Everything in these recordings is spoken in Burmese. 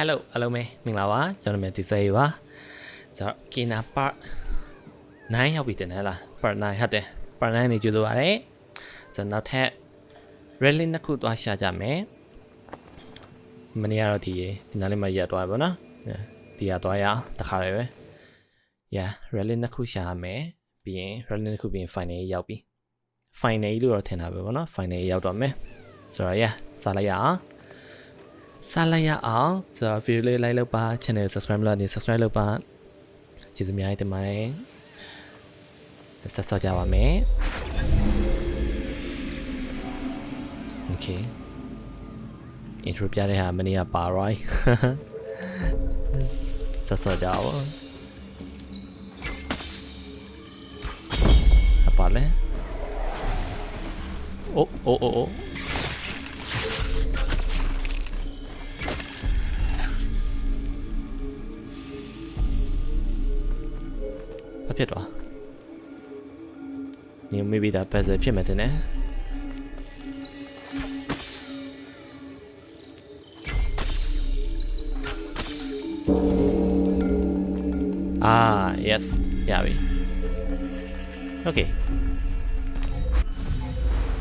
Hello အားလုံးပဲမင်္ဂလာပါကျွန်တော်မြန်ဒီဇယ်ပါဆိုတော့ Kina Part 9ရောက်ပြီတင်ဟဲ့လား Part 9ဟုတ်တယ် Part 9နေကြလို့ပါတယ်ဆိုတော့နောက်ထပ် Rally နှစ်ခုသွားရှာကြမယ်မနေ့ကတော့ဒီဒီနားလေးမှာရက်သွားပြီပေါ့နော်ဒီရသွားရအောင်တခါလေးပဲ Yeah Rally နှစ်ခုရှာရမယ်ပြီးရင် Rally နှစ်ခုပြီးရင် Final ရောက်ပြီ Final လို့တော့ထင်တာပဲပေါ့နော် Final ရောက်တော့မယ်ဆိုတော့ Yeah စားလိုက်ရအောင် စားလိုက်ရအောင်ဆိုတော့ video လေး like လုပ်ပါ channel subscribe လုပ်နေ subscribe လုပ်ပါကျေးဇူးအများကြီးတင်ပါတယ်ဆက်ဆော့ကြပါမယ် okay intro ပြတဲ့ဟာမနေ့ကပါ right ဆက်ဆော့ကြပါအပါလဲအိုးအိုးအိုးအိုး ဘာ ဖြစ်သွားနေ maybe ဒါ puzzle ဖြစ်မယ်တင်တယ် อ่า yes ရပြီ okay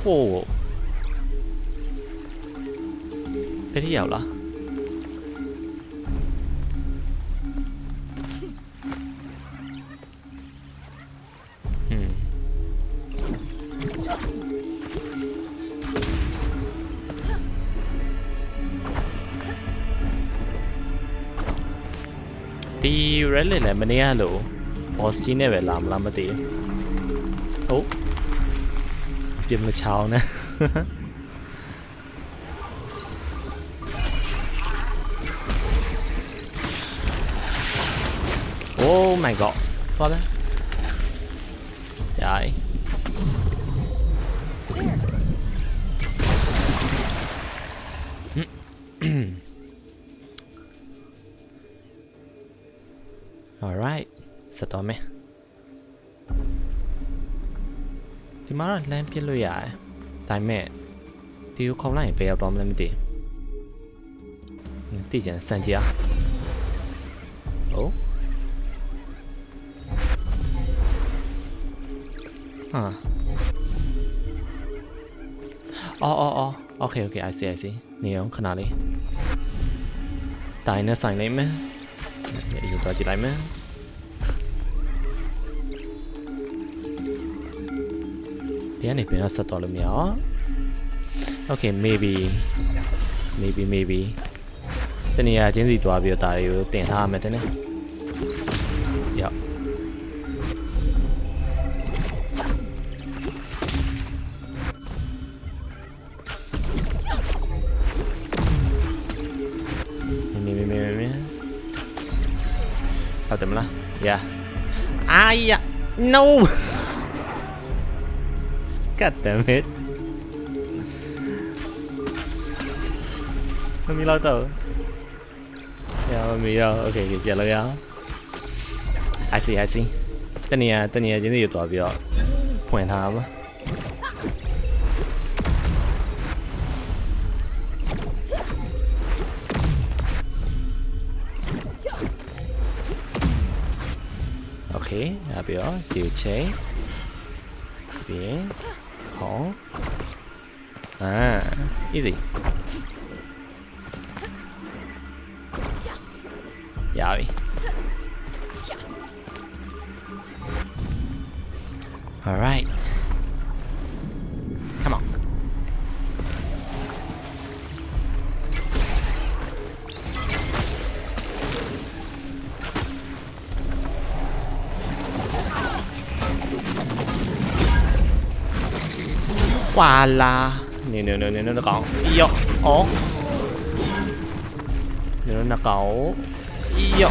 โอ้တတိရောက်လား ဒီ Reddit လည်းမနေ့ကလို့ boss ကြီးနဲ့ပဲလာမလားမသိဘူးဟုတ်ပြင်မချောင်းနဲ့ Oh my god သွားတယ်ရိုင် len pilluja. Tai me. Tiu kom lai pe problem len ti. Ti jian san jia. Oh. Huh. Oh oh oh. Okay okay I see I see. นี่ยขนาดนี้ตายนะใส่เลยไหมอยู่ต่อจิตไรไหม တိုင်းနဲ့ဆိုင်လိုက်မယ် ယူသွားကြည့်လိုက်မယ်ဒီကနေပြန်ဆက်တော့လို့မရအောင် Okay maybe maybe maybe တနည်းအားချင်းစီတွားပြီးတော့ဒါတွေကိုတင်ထားရမယ်တဲ့နော်ရောက် မ င်းမင်းမင်းမင်းဟုတ်တယ်မလား Yeah အာရ No God damn it မမီလောက်တော့ရမမီရော Okay ပြန်လို့ရအောင် I see I see တနည်းအားတနည်းအားချင်းစီတွားပြီးတော့ဖွင့်ထားပါ โอเคအဲ့ပြီးတော့ဒီကိုချိန်ပြီး call. Ah, easy. Yeah. Alright. 哇啦！你你你你你搞，哟哦，你那搞，哟，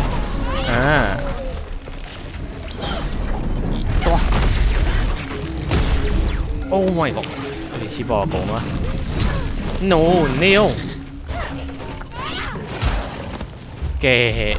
啊，多，Oh my god！你起爆bomb 啊？No no，给。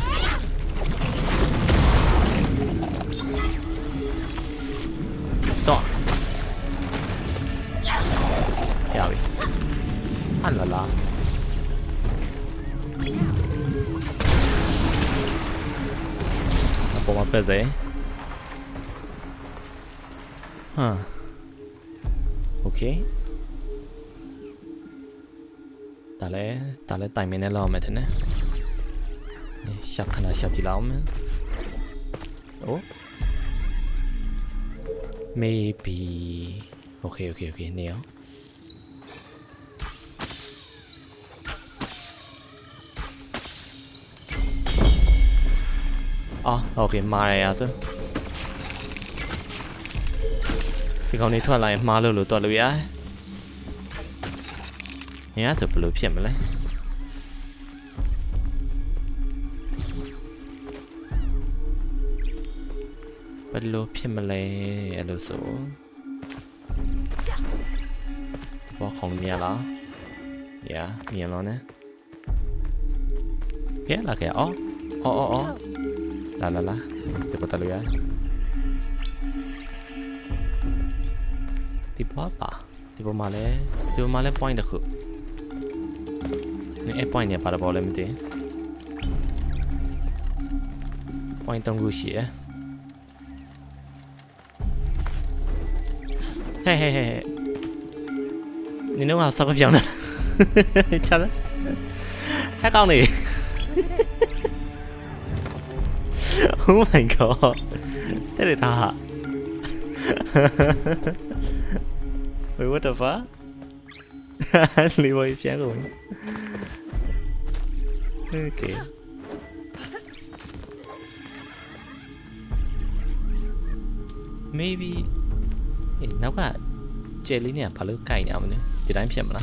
အောင်မယ် Oh maybe okay okay okay နေအောင်အော် okay မှားရရဆိုဒီကောင်လေးထွက်လာရင်မှားလို့လို့တော်လို့ရတယ်။ညာဆိုဘယ်လိုဖြစ်မလဲ။ ယ်လိုဖြစ်မလဲအဲ့လိုဆိုဘောခေါင်းမြလာ။ညာမြင်လို့နဲ့။ကဲလာကဲအော်အော်အော်အော်လာလာလာဒီပတ်လို့ရတယ်။ဒီပေါ်ပါဒီပေါ်မှာလဲဒီပေါ်မှာလဲ point တစ်ခု။နေအဲ့ point เนี่ยပါတော့လဲမသိဘူး။ point 3ခုရှိရယ် Hey hey hey. Sao có dòng nữa. Chắc đó. Hát oh my god. Thế này tao hả? Wait, what the fuck? Leroy phá rồi. Ok. Maybe என்னவா ஜெலினியா பழுக்காயினி அவனு பிராம்பியம்னா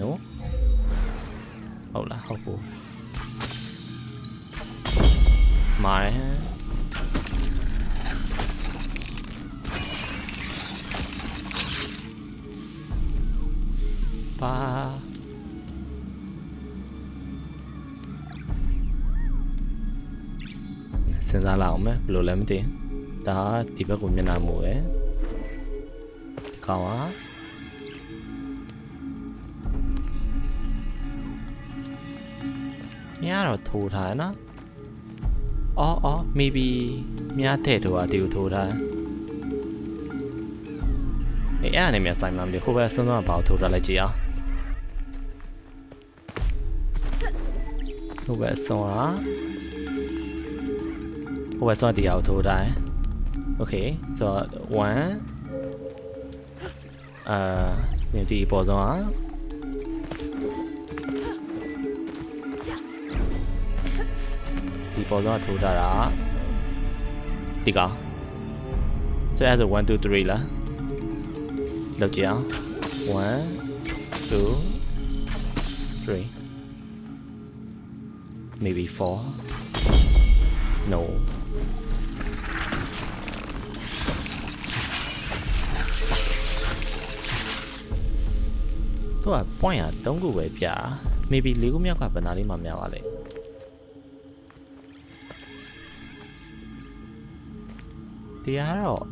நோ ஹவுலா ஹவு มาะเอาลยฮะปลาเซนซาหลาาไหมหรือแล้วไม่ตี ဒါဒီဘက်ကိုမျက်နှာမူပဲဒီကောင်ဟာမြားတော့ထိုးထားရနော်အော်အော် maybe မြားတဲ့တော့ဒီကိုထိုးထားအေးအဲ့အနေနဲ့ဆိုင်မှာမြေဟိုဘက်စွန်းစွန်းဘာကိုထိုးထားလိုက်ကြည့်အောင်ဟိုဘက်စွန်းဟာဟိုဘက်စွန်းတရားကိုထိုးထားတယ် Okay, so quá. À, niềm thị bỏ gió. Thì bỏ gió thủ ra đó. Thì có. So as a one two three là. Được chưa one two three. Maybe four. No. သူက point อ่ะ3ခုပဲပြတာ maybe 4ခုမြောက်ကဘယ်နာလေးမှများပါလဲတရားတော့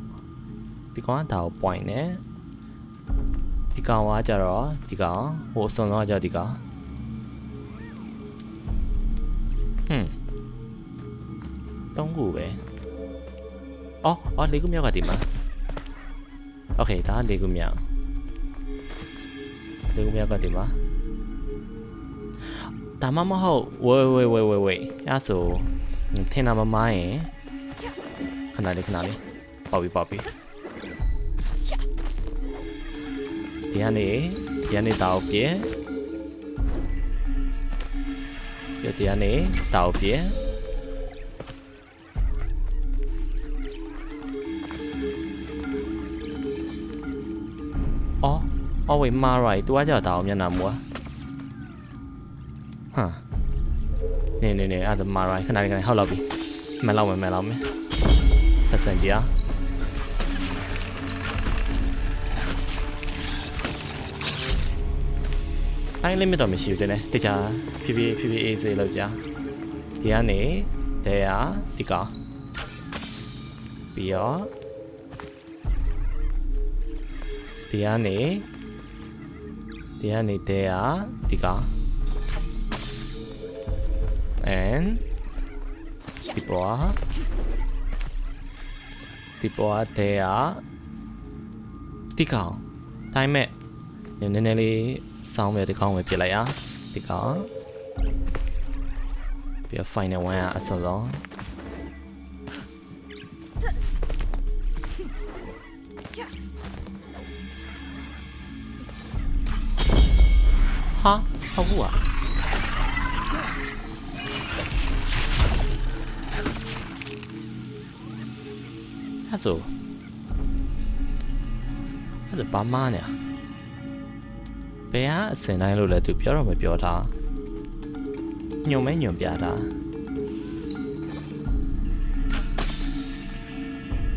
ဒီကောင်ကဒါကို point နဲ့ဒီကောင်ကကြတော့ဒီကောင်ဟိုအစွန်ဆုံးကကြတော့ဒီကောင်ဟွန်း3ခုပဲအော်အော်4ခုမြောက်ကဒီမှာโอเคဒါက4ခုမြောက် လေးခုမြောက်ကဒီမှာဒါမှမဟုတ်ဝေးဝေးဝေးဝေးဝေးအဲ့ဆိုထင်တာမမိုင်းရင်ခဏလေးခဏလေးပေါ့ပြီပေါ့ပြီဒီကနေဒီကနေတောက်ပြေပြဒီကနေတောက်ပြေ ဝေးမာရိုက်သူကကြောက်တာအောင်မျက်နှာမူอ่ะဟာနေနေနေအဲ့ဒါမာရိုက်ခဏလေးခဏလေးဟောက်လောက်ပြီမန်လောက်မယ်မန်လောက်မယ်ဖက်စန်ကြီးอ่ะတိုင်း limit တော့မရှိဘူးတဲ့တခြားဖြည်းဖြည်းဖြည်းဖြည်းအေးစေးလောက်ကြဒီကနေတရားဒီကောင်ပြီးတော့ဒီကနေ ဒီကနေတဲอ่ะဒီကောင် and ဒီပွားဒီပွားတဲ့อ่ะဒီကောင်တိုင်းမဲ့နည်းနည်းလေးစောင်းပဲဒီကောင်ပဲပြစ်လိုက်อ่ะဒီကောင်ပြီးတော့ final one อ่ะအစုံဆုံး ဟာဟုတ်ဘူးอ่ะအဲ့ဆိုအဲ့ဒါဘာမှနဲ့ဘယ်ဟာအစင်တိုင်းလို့လဲသူပြောတော့မပြောတာညုံမဲညုံပြတာ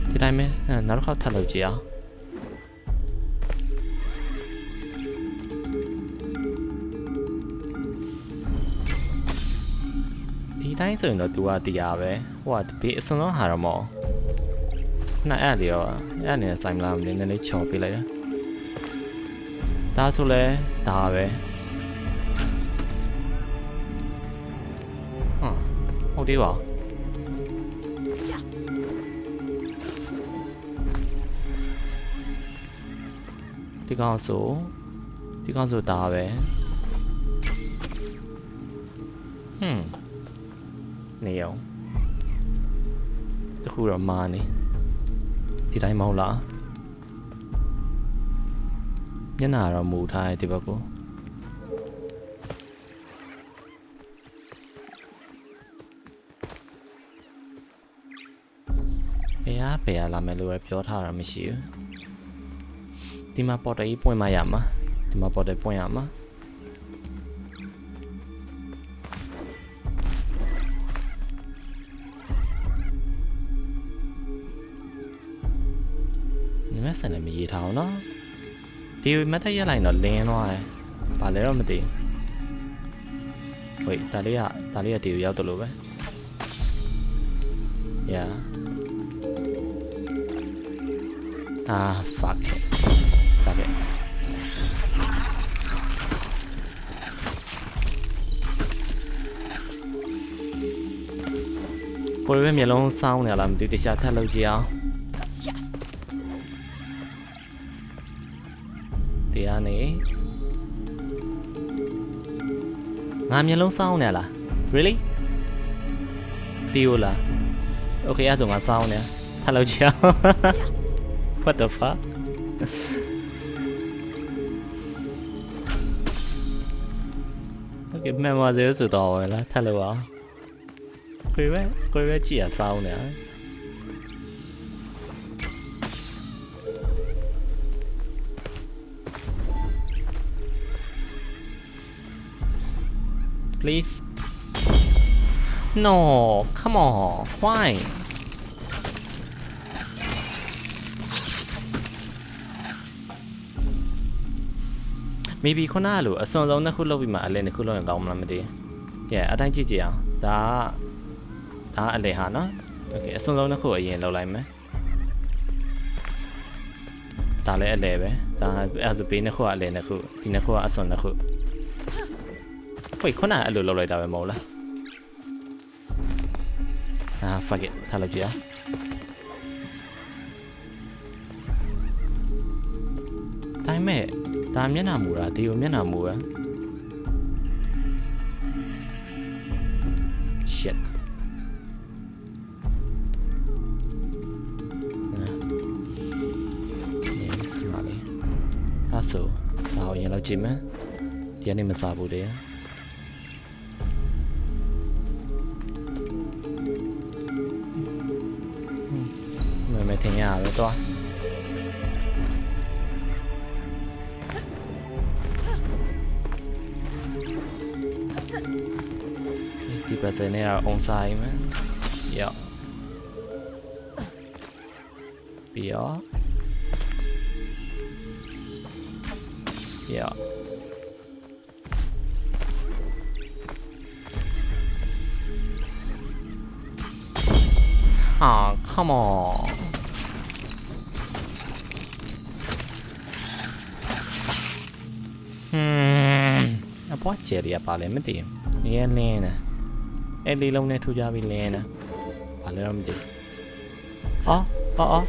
ဒီတိုင်းမဲအဲ့နောက်တစ်ခါထပ်လုပ်ကြည့်အောင် တိုင်းဆိုရင်တော့ तू ကတရားပဲဟိုကဘေးအစွန်ဆုံးဟာတော့မဟုတ်နာအဲ့လေတော့အဲ့အနေနဲ့ဆိုင်မလားမသိနည်းနည်းချော်ပေးလိုက်တာဒါဆိုလဲဒါပဲဟမ်ဟုတ်သေးပါဒီကောင်ဆိုဒီကောင်ဆိုဒါပဲ နေအောင်တခုတော့မာနေဒီတိုင်းမဟုတ်လားမျက်နှာတော့မူထားရဲ့ဒီဘက်ကိုဘယ်ဟာဘယ်ဟာလာမယ်လို့လည်းပြောထားတာမရှိဘူးဒီမှာပေါ်တယ်ကြီးပွင့်မရမှာဒီမှာပေါ်တယ်ပွင့်ရမှာ နမဆန်လည်းမရေးထားအောင်နော်ဒီမတ်တက်ရက်လိုက်တော့လင်းသွားတယ်ဘာလဲတော့မသိဘူးဝေးဒါလေးကဒါလေးကဒီကိုရောက်တယ်လို့ပဲ yeah ah fuck it fuck it ကိုယ်ပဲမျက်လုံးစောင်းနေလားမသိဘူးတခြားထပ်လုပ်ကြည့်အောင် ငါမျက်လုံးစောင်းနေလား really တီး ਉਹ လား okay အဲ့ဒါဆိုငါစောင်းနေထပ်လုပ်ကြည့်အောင် what the fuck โอเคမှန်ပါသေးဆိုတော့ဝင်လားထပ်လုပ်အောင်ကိုယ်ပဲကိုယ်ပဲကြည့်ရစောင်းနေ please no come on why မေဘီခုနကလိုအစွန်ဆုံးတစ်ခုလုပ်ပြီးမှအလဲတစ်ခုလုပ်ရင်ကောင်းမလားမသိဘူး။ကဲအတိုင်းကြည့်ကြည့်အောင်။ဒါကဒါကအလဲဟာနော်။ Okay အစွန်ဆုံးတစ်ခုအရင်လုပ်လိုက်မယ်။ဒါလည်းအလဲပဲ။ဒါအဲ့ဒါဆိုဘေးနှစ်ခုကအလဲနှစ်ခုဒီနှစ်ခုကအစွန်နှစ်ခု။ wait ခုနကအဲ့လိုလုပ်လိုက်တာပဲမဟုတ်လား။အာ fuck it ထားလိုက်ကြည့်အောင်။တိုင်းမဲ့ဒါမျက်နှာမူတာဒီကိုမျက်နှာမူရ shit ဒီမှာလေအဲ့ဆိုဒါကိုရင်လောက်ကြည့်မယ်ဒီကနေမစားဘူးတဲ့ ถึงยาตัวที่เปร์เซ็นต์นี่ยองซาไหมเดี๋ยวเปียเดี๋ยว啊，come on。 ပွားချယ်ရီကပါလဲမသိဘူးနည်းနည်းနဲ့အဲ့လေးလုံးနဲ့ထူကြပြီးလင်းနေဘာလဲတော့မသိဘူးအော်အော်အော်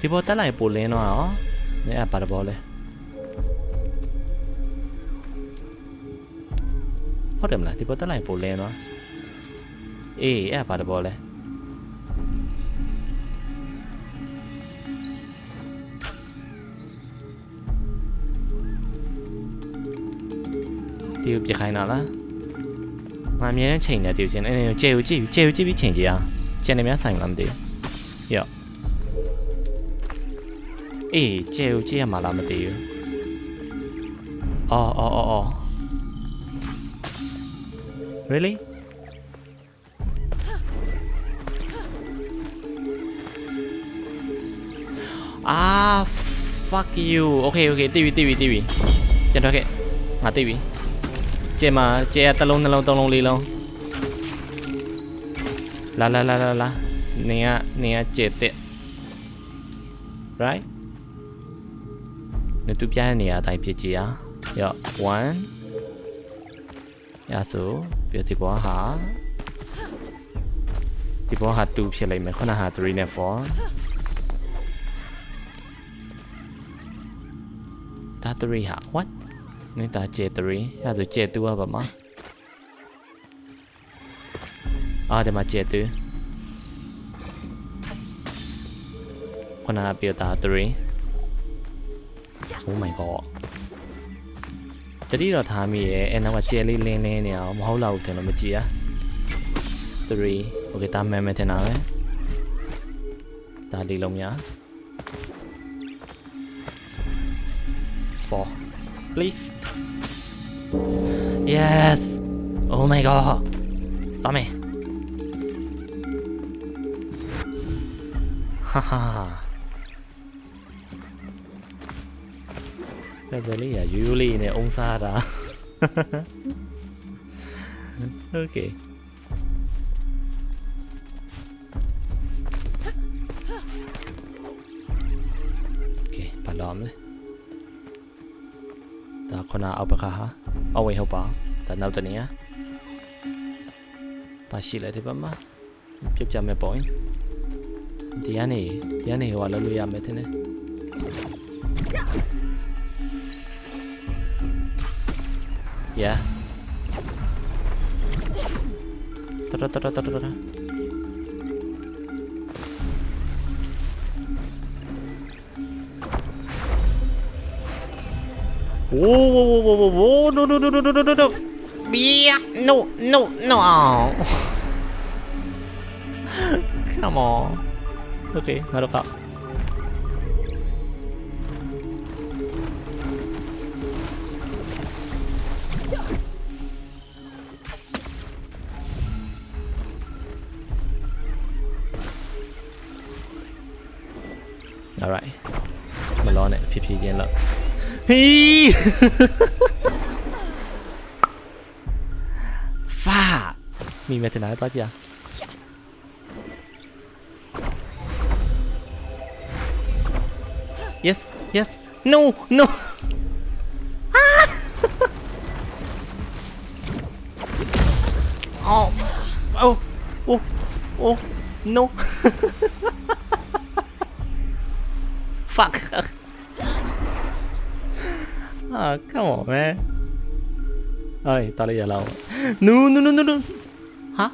ဒီဘောတက်လိုက်ပိုလင်းတော့ရောနေအပါတဘောလဲဟုတ်တယ်မလားဒီဘောတက်လိုက်ပိုလင်းတော့အေးအဲ့ပါတဘောလဲ ဒီကိုပြခိုင်းတာလားငါအမြဲတမ်းချိန်နေတယ်ဒီကိုချိန်နေအဲ့ကျေကိုကြည့်ပြီးကျေကိုကြည့်ပြီးချိန်ကြည့်အောင်ကျန်နေများဆိုင်လားမသိဘူးရော့အေးကျေကိုကြည့်ရမှာလားမသိဘူးအော်အော်အော်အော် really အာ fuck you okay okay တိပြီတိပြီတိပြီပြန်တော့ခဲ့ငါတိပြီ ကျဲမှာကျဲကတစ်လုံးနှလုံးသုံးလုံးလေးလုံးလာလာလာလာလာနေကနေကကျဲတဲ့ right နေသူပြတဲ့နေရာအတိုင်းဖြစ်ကြည်อ่ะရော့1ရဆိုပြဒီဘောဟာဒီဘောဟာ2ဖြစ်လိမ့်မယ်ခုနဟာ3နဲ့4ဒါ3ဟာ what နေတာကျဲ3ရဆိုကျဲ2ပါမှာအာဒီမှာကျဲ2ခုနကပြတာ3 Oh my god တတိတော့ထားမိရဲ့အဲနောက်ကကျဲလေးလင်းလင်းနေအောင်မဟုတ်တော့ဘူးတင်လို့မကြည့်ရ3 okay ဒါမှန်မယ်ထင်တာပဲဒါလေးလုံးများ4 please Yes Oh my god ต่อไหมฮ่าฮ่าเรเซอรี่อะยูรีเนี่ยองศาดาโอเคโอเคปลอมเลยตาคนาเอาไปค่ะฮะเอาไว้เหรอปะ ဒါနောက်တနေရမရှိလဲဒီဘက်မှာပြုတ်ကြမဲ့ပေါ့ဒီကနေဒီကနေဟိုကလှုပ်လို့ရမယ်ထင်တယ်ယာတတတတတတโอ้โหโอ้โหโอ้โหโอ้โหโนโนโนโนโน bia. No, no, no. Come on. Okay, 나렵다. Alright. Mình lo này, PP game lận. Hi. 님한테 나야 따지야 Yes, yes. No, no. Ah. oh, oh, oh, oh, no. Fuck. oh, come on, man. Ai tao lại giờ lâu. No, no, no, no, no. Ha?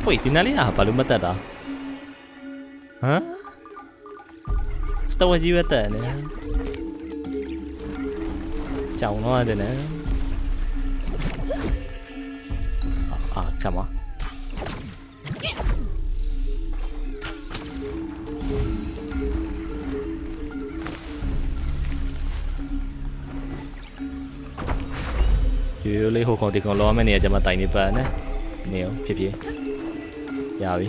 Woi, tinalia apa lu mata dah? Ha? Tahu aja mata ni. Cao no ada ni. Ah, ah, cama. ရိုးလေးဟိုကောင်ဒီကောင်လောမယ့်နေရာကျမတိုင်နေပါနဲ့နေအောင်ဖြစ်ဖြစ်ရပြီ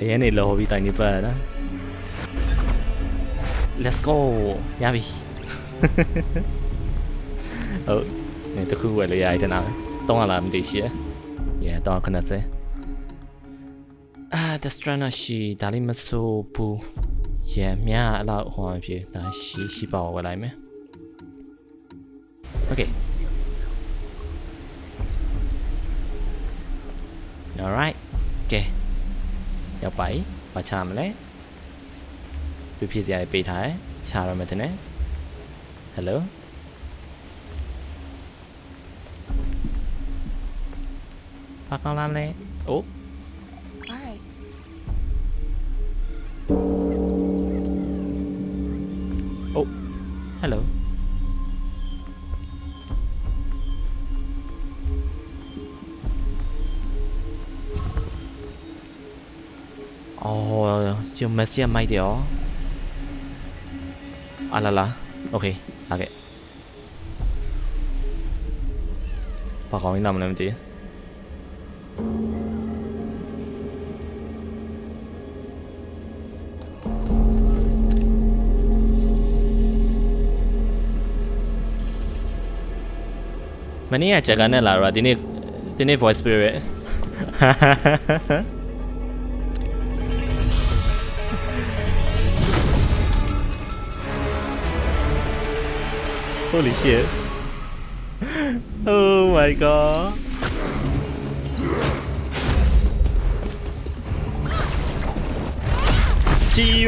အရင်နေလောပြီးတိုင်နေပါနော် Let's go ရပြီဟုတ်နေတခုဝယ်လို့ရရတဲ့နာတောင်းရလားမသိရှိရ Yeah တောင်းခဏစဲအာ the strana she ဒါလေးမဆိုဘူးရမြအလောက်ဟောဖြစ်ဒါရှိရှိပါဝယ်လိုက်မယ် alright โอเคเดี๋ยวไปมาชามเลยดูพี่จะไปถ่ายชาเรามาที่ไหน hello พักกำลังเลยโอ้ 지금 메시아 마이디어 알랄라 오케이 나게 바가왕이 남으면 돼မနေ့ကကြက်ကန်နဲ့လာတော့ဒီနေ့ဒီနေ့ voice spirit Holy shit. Oh my god. Gee,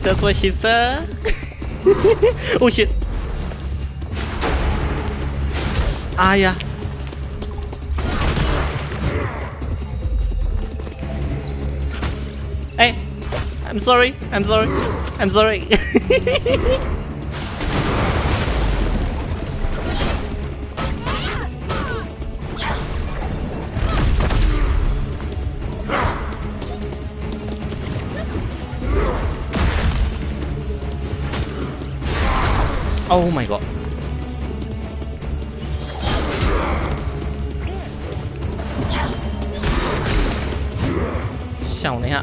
That's what she said. oh shit. Ah, yeah. Hey, I'm sorry. I'm sorry. I'm sorry. Oh my god. Sau này ha.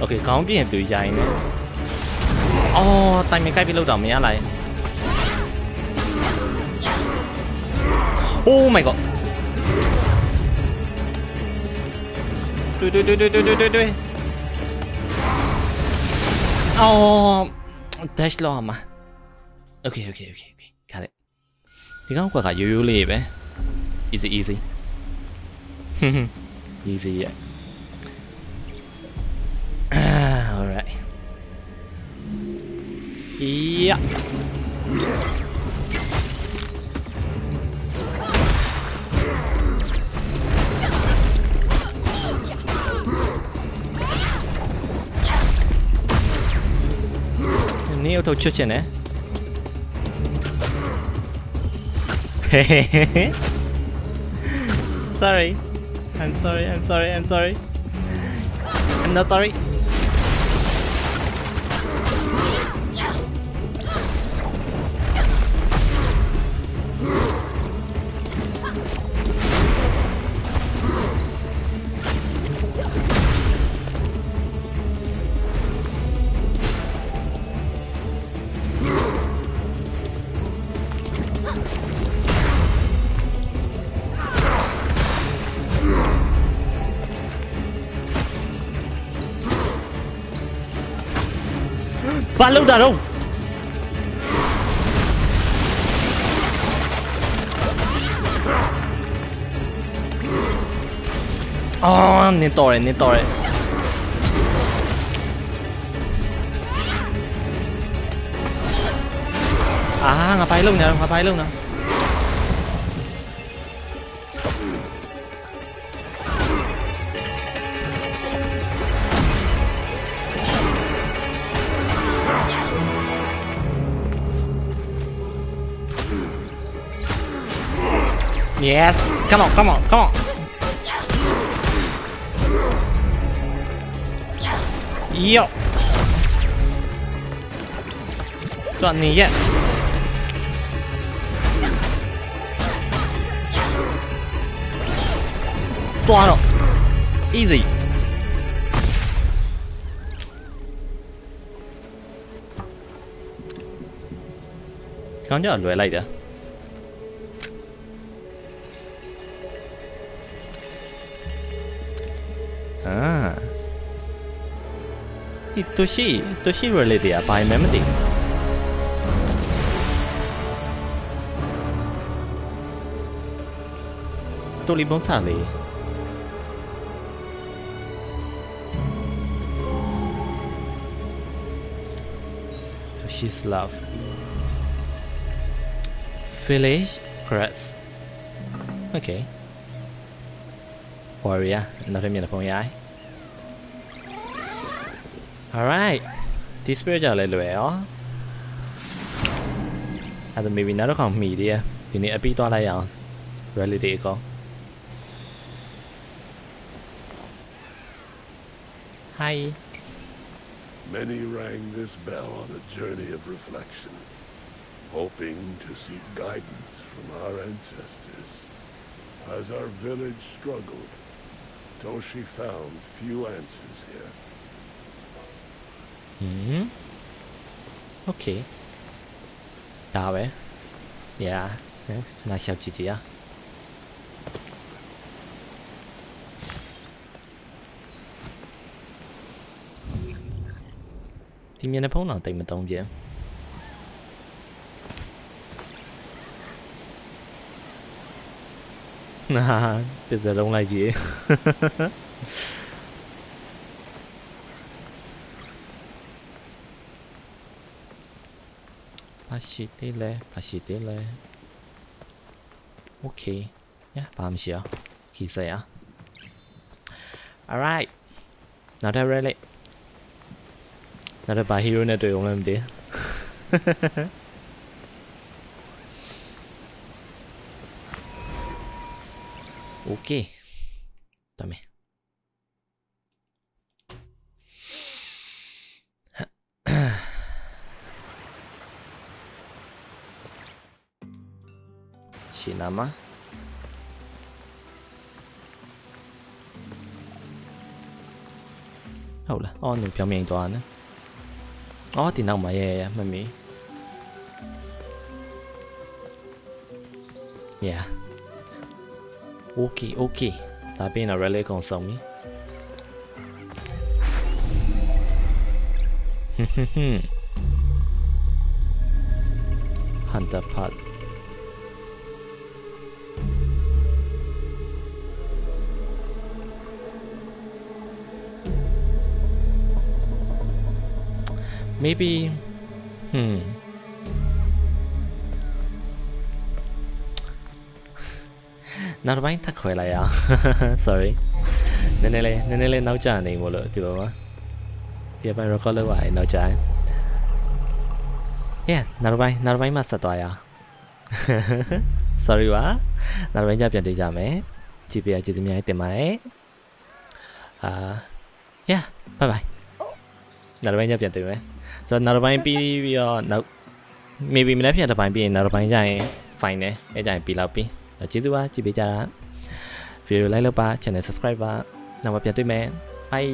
Ok, có cái hiện tự dài nữa. Oh, tay mình cái bị lâu đỏ mình lại. Oh my god. Đuôi đuôi đuôi đuôi đuôi đuôi đuôi. လောက်တော့မရလိုက်။ Oh my god. တွေ့တွေ့တွေ့တွေ့တွေ့တွေ့တွေ့အော် dash လောက်မှာ Okay okay okay okay got it ဒီကောင်ကွာကရိုးရိုးလေးပဲ easy easy easy yeah alright yeah Niye otobüse sorry. I'm sorry, I'm sorry, I'm sorry. I'm not sorry. ဘာလုပ်တာတော့။အော်နင်တော်ရယ်နင်တော်ရယ်။အာငါပိုင်းလုံနေတော့ငါပိုင်းလုံနေ Yes. Come on, come on, come on. Yo. Đoạn này yeah. Toa rồi. Easy. Con nhớ lùi lại được. Ah. It is she. It is she really there by memory. She's love. Village press. Okay ဖုံးရိုက် alright ဒီ spirit ကြောင့်လည်းလွယ်ရောအဲ့ဒါ maybe နောက်တစ်ခေါက်မှီသေးရဒီနေ့အပြီးသွားလိုက်ရအောင် reality အကော hi Many rang this bell on a journey of reflection, hoping to seek guidance from our ancestors. As our village struggled, Toshi found few answers here. ဟမ် okay ဒါပဲ yeah ဟမ်ခဏရှောက်ကြည့်ကြည့်อ่ะဒီမျက်နှာဖုံးတော့တိ à, bây giờ đông lại gì 다시 뛸래 다시 뛸래 오케이 nhá 밤 xỉa. Khi xỉa alright. Nào theo rally nào theo bà hero này tụi ông làm gì? 오케이 그다음에 지나마 하울라 어느 병명도 하는 어 디나마 예예 맘미 yeah နူပြောင်းမြိုင်သွားနော်အော်ဒီနောက်မှာရဲရဲမမီ yeah okay okay ဒါပြင်တော့ relay ကုန်ဆုံးပြီဟွန်းဟွန်းဟွန်း hunter part maybe hmm နောက်တစ်ပိုင်းထပ်ခွဲလိုက်ရအောင် sorry နည်းနည်းလေးနည်းနည်းလေးနောက်ကျနေမို့လို့ဒီပေါ်မှာဒီအပိုင်း record လုပ်ရရင်နောက်ကျရင် yeah နောက်တစ်ပိုင်းနောက်တစ်ပိုင်းမှဆက်သွားရအောင် sorry ပါနောက်တစ်ပိုင်းကျပြန်တွေ့ကြမယ်ကြည့်ပြရကျေးဇူးများတင်ပါတယ်အာ yeah bye bye နောက်တစ်ပိုင်းကျပြန်တွေ့မယ်ဆိုတော့နောက်တစ်ပိုင်းပြီးပြီးတော့နောက် maybe မနေ့ပြန်တစ်ပိုင်းပြီးရင်နောက်တစ်ပိုင်းကျရင် fine တယ်အဲကျရင်ပြီးလောက်ပြီးအဲ့ ကျေးဇူးပါကြည့်ပေးကြတာ video like လုပ်ပါ channel subscribe ပါနောက်မှပြန်တွေ့မယ် bye